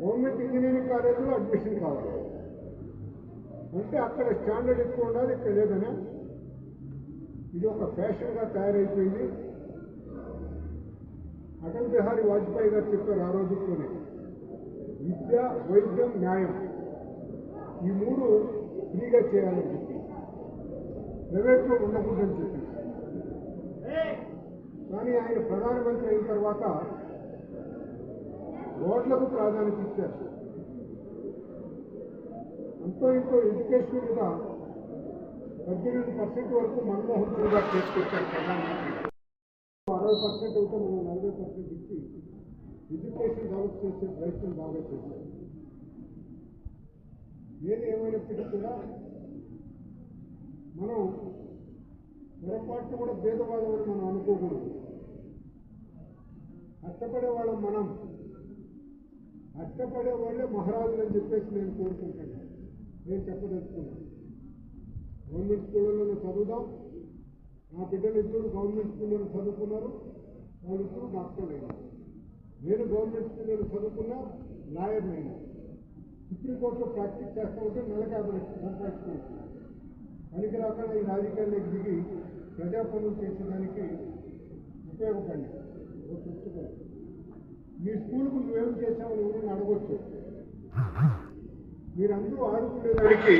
Government engineering కాలేజీలో admission కావాలి. అంటే అక్కడ స్టాండర్డ్ ఎక్కువ ఉండాలి ఇక్కడ లేదనే? ఇది ఒక ఫ్యాషన్గా తయారైపోయింది. అటల్ బిహారీ వాజ్పేయి గారు చెప్పారు ఆ రోజుల్లోనే విద్య వైద్యం న్యాయం ఈ మూడు ఫ్రీగా చేయాలని చెప్పి. ప్రైవేట్లో ఉండకూడదని చెప్పి. కానీ ఆయన ప్రధానమంత్రి అయిన తర్వాత రోడ్లకు ప్రాధాన్యత ఇచ్చారు. అంతో ఇంతో ఎడ్యుకేషన్ మీద పద్దెనిమిది పర్సెంట్ వరకు మన్మోహన్ సింగ్ గారు తీసుకొచ్చారు ప్రధానమంత్రి. అరవై పర్సెంట్ అయితే మనం నలభై పర్సెంట్ ఇచ్చి ఎడ్యుకేషన్ డెవలప్ చేసే ప్రయత్నం బాగా చేశారు. ఏది ఏమైనప్పటికీ కూడా మనం పొరపాటు కూడా భేదవాదం మనం అనుకోకూడదు. కష్టపడే వాళ్ళం మనం. కష్టపడే వాళ్ళే మహారాజులు అని చెప్పేసి నేను కోరుకుంటాను. నేను చెప్పదలుచుకున్నాను గవర్నమెంట్ స్కూళ్ళలో చదువుదాం. నా బిడ్డలు ఇద్దరు గవర్నమెంట్ స్కూళ్ళలో చదువుకున్నారు. వాళ్ళిద్దరూ డాక్టర్లు అయినారు నేను గవర్నమెంట్ స్కూల్లో చదువుకున్నా లాయర్ అయినా. సుప్రీంకోర్టులో ప్రాక్టీస్ చేస్తూ ఉంటే నెలకు యాభై లక్షలు పనికి రాకుండా ఈ రాజకీయాల్లోకి దిగి ప్రజా పనులు చేసేదానికి ఉపయోగపడి మీ స్కూల్కు నువ్వేం చేసావని ఎవరిని అడగొచ్చు మీరందరూ ఆడుకునేదానికి